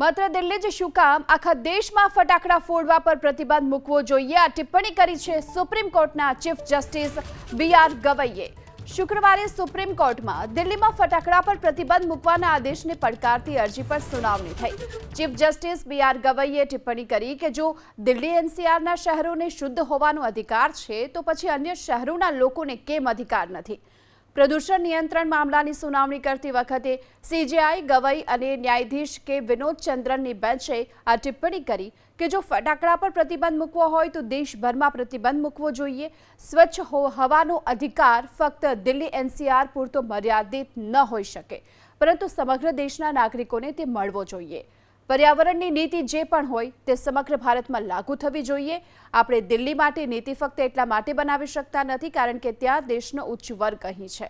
માત્ર દિલ્હી જ શું કામ? આખા દેશમાં ફટાકડા ફોડવા પર પ્રતિબંધ મૂકવો જોઈએ. આ ટિપ્પણી કરી છે સુપ્રીમ કોર્ટના ચીફ જસ્ટિસ બી આર ગવઈએ. શુક્રવારે સુપ્રીમ કોર્ટમાં દિલ્હીમાં ફટાકડા પર પ્રતિબંધ મૂકવાના આદેશને પડકારતી અરજી પર સુનાવણી થઈ. ચીફ જસ્ટિસ બી આર ગવઈએ ટિપ્પણી કરી કે જો દિલ્હી એનસીઆરના શહેરોને શુદ્ધ હોવાનો અધિકાર છે, તો પછી અન્ય શહેરોના લોકોને કેમ અધિકાર નથી? પ્રદૂષણ નિયંત્રણ મામલાની સુનાવણી કરતી વખતે સીજેઆઈ, ગવઈ અને ન્યાયાધીશ કે વિનોદ ચંદ્રનની બેન્ચે આ ટિપ્પણી કરી કે જો ફટાકડા પર પ્રતિબંધ મૂકવો હોય તો દેશભરમાં પ્રતિબંધ મૂકવો જોઈએ. સ્વચ્છ હવાનો અધિકાર ફક્ત દિલ્હી એનસીઆર પૂરતો મર્યાદિત ન હોઈ શકે. પરંતુ સમગ્ર દેશના નાગરિકોને તે મળવો જોઈએ. પર્યાવરણની નીતિ જે પણ હોય તે સમગ્ર ભારતમાં લાગુ થવી જોઈએ. આપણે દિલ્હી માટે નીતિ ફક્ત એટલા માટે બનાવી શકતા નથી કારણ કે ત્યાં દેશનો ઉચ્ચ વર્ગ અહીં છે.